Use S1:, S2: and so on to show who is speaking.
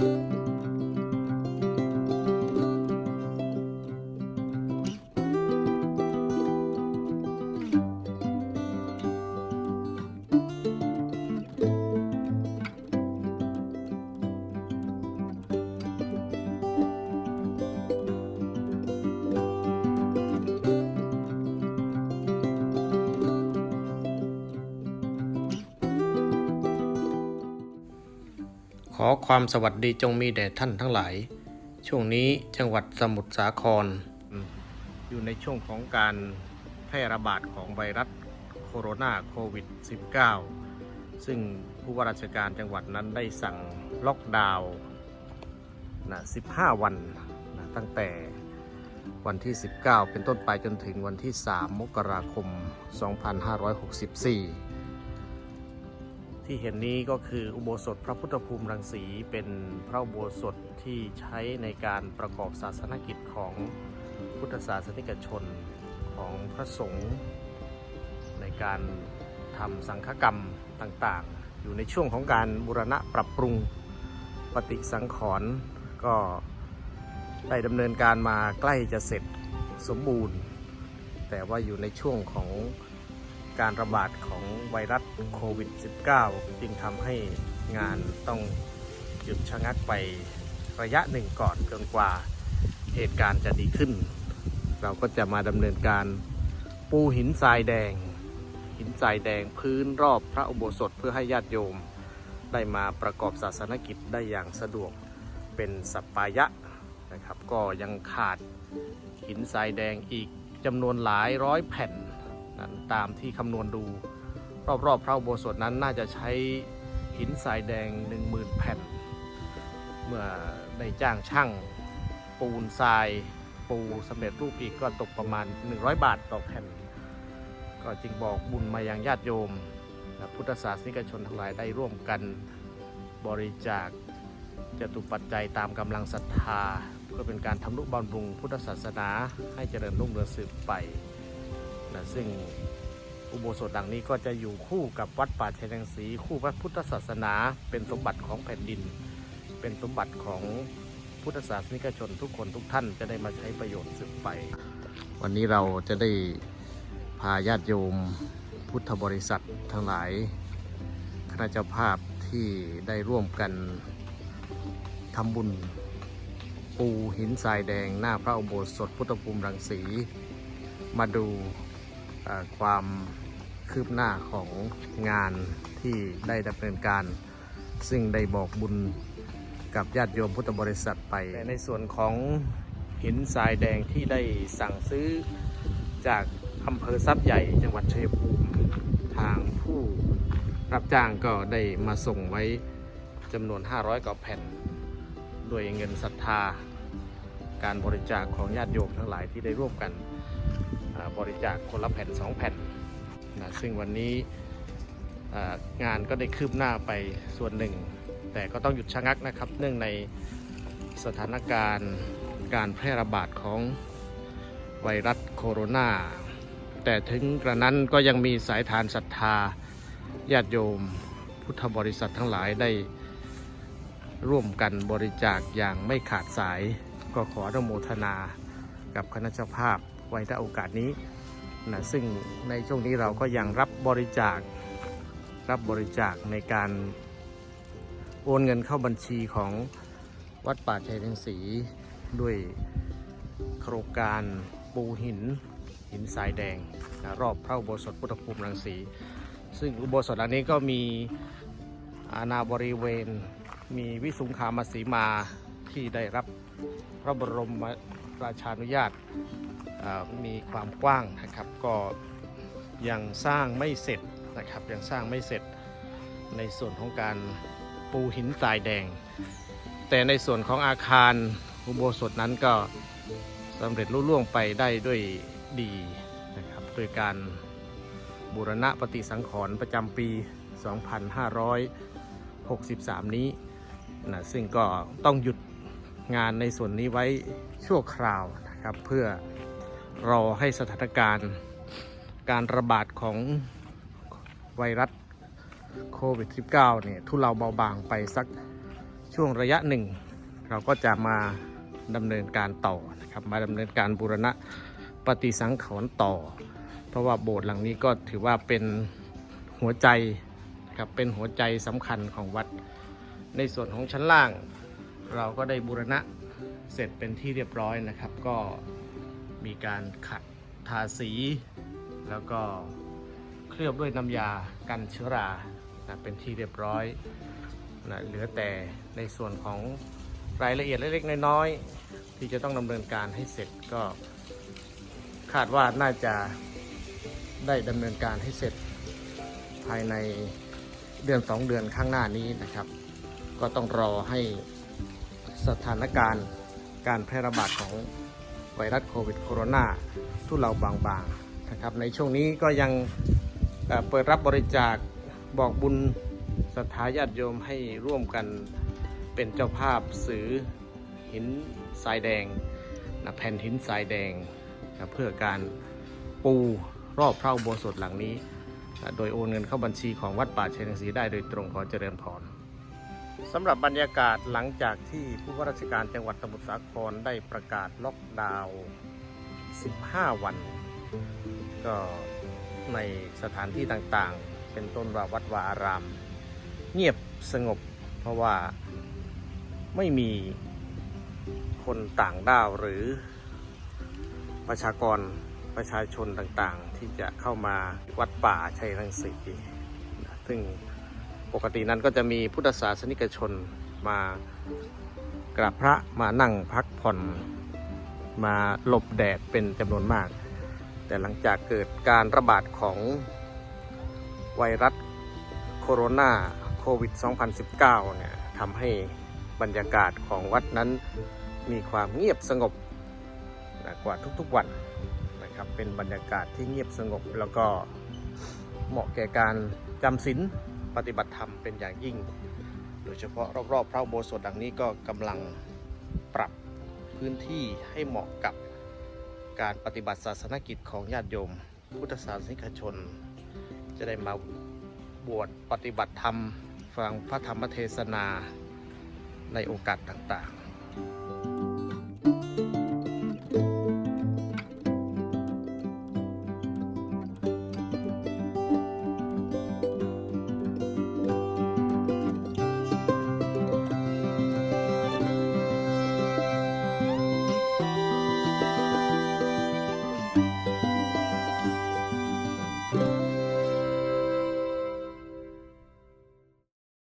S1: ข อความสวัสดีจงมีแด่ท่านทั้งหลาย ช่วงนี้จังหวัดสมุทรสาคร อยู่ในช่วงของการแพร่ระบาดของไวรัสโคโรนาโควิด -19 ซึ่งผู้ว่าราชการจังหวัดนั้นได้สั่งล็อกดาวน์นะ 15 วันนะตั้งแต่วันที่ 19 เป็นต้นไปจนถึงวันที่ 3 มกราคม 2564 ที่เห็นนี้ก็คืออุโบสถพระพุทธภูมิรังสีเป็นพระอุโบสถที่ใช้ในการประกอบศาสนกิจของพุทธศาสนิกชนของพระสงฆ์ในการทำสังฆกรรมต่างๆ อยู่ในช่วงของการบูรณะปรับปรุงปฏิสังขรณ์ก็ได้ดำเนินการมาใกล้จะเสร็จสมบูรณ์ แต่ว่าอยู่ในช่วงของ การระบาดของไวรัสโควิด -19 จึงทำให้งานต้องหยุดชะงักไประยะหนึ่งก่อนจนกว่าเหตุการณ์จะดีขึ้น เราก็จะมาดำเนินการปูหินทรายแดง หินทรายแดงพื้นรอบพระอุโบสถเพื่อให้ญาติโยม ได้มาประกอบศาสนกิจได้อย่างสะดวกเป็นสัปปายะนะครับ ก็ยังขาดหินทรายแดงอีกจำนวนหลายร้อยแผ่น นั้นตามที่คำนวณดู รอบๆพระอุโบสถนั้นน่าจะใช้หินทรายแดง 10,000 แผ่น เมื่อได้จ้างช่างปูนทรายปูสำเร็จรูปอีกก็ตกประมาณ 100 บาทต่อแผ่น ก็จึงบอกบุญมายังญาติโยมและพุทธศาสนิกชนทั้งหลายได้ร่วมกันบริจาคจตุปัจจัยตามกำลังศรัทธา เพื่อเป็นการทำนุบำรุงพุทธศาสนาให้เจริญรุ่งเรืองสืบไป นะซึ่งอุโบสถหลังนี้ก็จะอยู่คู่กับวัดป่าชัยแดงสีคู่พระพุทธศาสนา เป็นสมบัติของแผ่นดิน เป็นสมบัติของพุทธศาสนิกชนทุกคนทุกท่านจะได้มาใช้ประโยชน์สืบไป วันนี้เราจะได้พาญาติโยมพุทธบริษัททั้งหลายคณะเจ้าภาพที่ได้ร่วมกันทำบุญ ปูหินทรายแดงหน้าพระอุโบสถพุทธภูมิรังสี มาดู ความคืบหน้าของงานที่ได้ดำเนินการ ซึ่งได้บอกบุญกับญาติโยมพุทธบริษัทไป แต่ในส่วนของหินทรายแดงที่ได้สั่งซื้อจากอำเภอทรัพย์ใหญ่จังหวัดชัยภูมิทางผู้รับจ้างก็ได้มาส่งไว้จำนวน 500กว่าแผ่น ด้วยเงินศรัทธา การบริจาคของญาติโยมทั้งหลายที่ได้ร่วมกัน บริจาคคนละแผ่น 2 แผ่นนะซึ่งวันนี้งานก็ได้คืบหน้าไปส่วนหนึ่ง แต่ก็ต้องหยุดชะงักนะครับ เนื่องในสถานการณ์การแพร่ระบาดของไวรัสโคโรนา แต่ถึงกระนั้นก็ยังมีสายทานศรัทธาญาติโยม พุทธบริษัททั้งหลายได้ร่วมกันบริจาคอย่างไม่ขาดสาย ก็ขออนุโมทนากับคณะเจ้าภาพ ไว้ในโอกาสนี้นะซึ่งในช่วงนี้เราก็ยังรับบริจาครับบริจาคในการโอนเงินเข้าบัญชีของวัดป่าชัยแดงสีด้วยโครงการปูหินหินทรายแดงนะรอบพระอุโบสถพุทธภูมิรังสี ซึ่งอุโบสถหลังนี้ก็มีอาณาบริเวณ มีวิสุงคามาสีมาที่ได้รับพระบรมราชานุญาต มีความกว้างนะครับ ก็ยังสร้างไม่เสร็จนะครับยังสร้างไม่เสร็จในส่วนของการปูหินทรายแดง แต่ในส่วนของอาคารอุโบสถนั้นก็สำเร็จลุล่วงไปได้ด้วยดีนะครับโดยการบูรณะปฏิสังขรณ์ประจำปี 2563 นี้นะซึ่งก็ต้องหยุดงานในส่วนนี้ไว้ชั่วคราวนะครับเพื่อ รอให้สถานการณ์การระบาดของไวรัสโควิด -19 เนี่ยทุเลาเบาบางไปสักช่วงระยะหนึ่ง เราก็จะมาดำเนินการต่อนะครับมาดำเนินการบูรณะปฏิสังขรณ์ต่อ เพราะว่าโบสถ์หลังนี้ก็ถือว่าเป็นหัวใจครับเป็นหัวใจสำคัญของวัด ในส่วนของชั้นล่าง เราก็ได้บูรณะเสร็จเป็นที่เรียบร้อยนะครับ ก็ มีการขัดทาสี แล้วก็เคลือบด้วยน้ำยากันเชื้อรานะเป็นที่เรียบร้อยนะเหลือแต่ในส่วนของรายละเอียดเล็กๆน้อยๆ ที่จะต้องดำเนินการให้เสร็จก็คาดว่าน่าจะได้ดำเนินการให้เสร็จภายในเดือน 2 เดือนข้างหน้านี้นะครับ ก็ต้องรอให้สถานการณ์การแพร่ระบาดของ ไวรัสโควิดโคโรนาทุเลาบางๆนะครับในช่วงนี้ก็ยังเปิดรับบริจาคบอกบุญศรัทธาญาติโยมให้ร่วมกันเป็นเจ้าภาพสื่อหินทรายแดงนะแผ่นหินทรายแดงนะเพื่อการปูรอบพระอุโบสถหลังนี้นะโดยโอนเงินเข้าบัญชีของวัดป่าเชยงศรีได้โดยตรงขอเจริญพร สำหรับบรรยากาศหลังจากที่ผู้ว่าราชการจังหวัดสมุทรสาครได้ประกาศล็อกดาวน์ 15 วัน ก็ในสถานที่ต่างๆ เป็นต้นว่าวัดวาอาราม เงียบสงบเพราะว่าไม่มีคนต่างด้าวหรือประชากรประชาชนต่างๆ ที่จะเข้ามาวัดป่าชัยรังสีซึ่ง ปกตินั้นก็จะมีพุทธศาสนิกชนมากราบพระมานั่งพักผ่อนมาหลบแดดเป็นจำนวนมาก แต่หลังจากเกิดการระบาดของไวรัสโคโรนาโควิด 2019 เนี่ยทำให้บรรยากาศของวัดนั้นมีความเงียบสงบกว่าทุกๆวันนะครับเป็นบรรยากาศที่เงียบสงบแล้วก็เหมาะแก่การจำศีล ปฏิบัติธรรมเป็นอย่างยิ่ง โดยเฉพาะรอบๆพระอุโบสถดังนี้ก็กำลังปรับพื้นที่ให้เหมาะกับการปฏิบัติศาสนกิจของญาติโยม พุทธศาสนิกชน จะได้มาบวชปฏิบัติธรรม ฟังพระธรรมเทศนาในโอกาสต่างๆ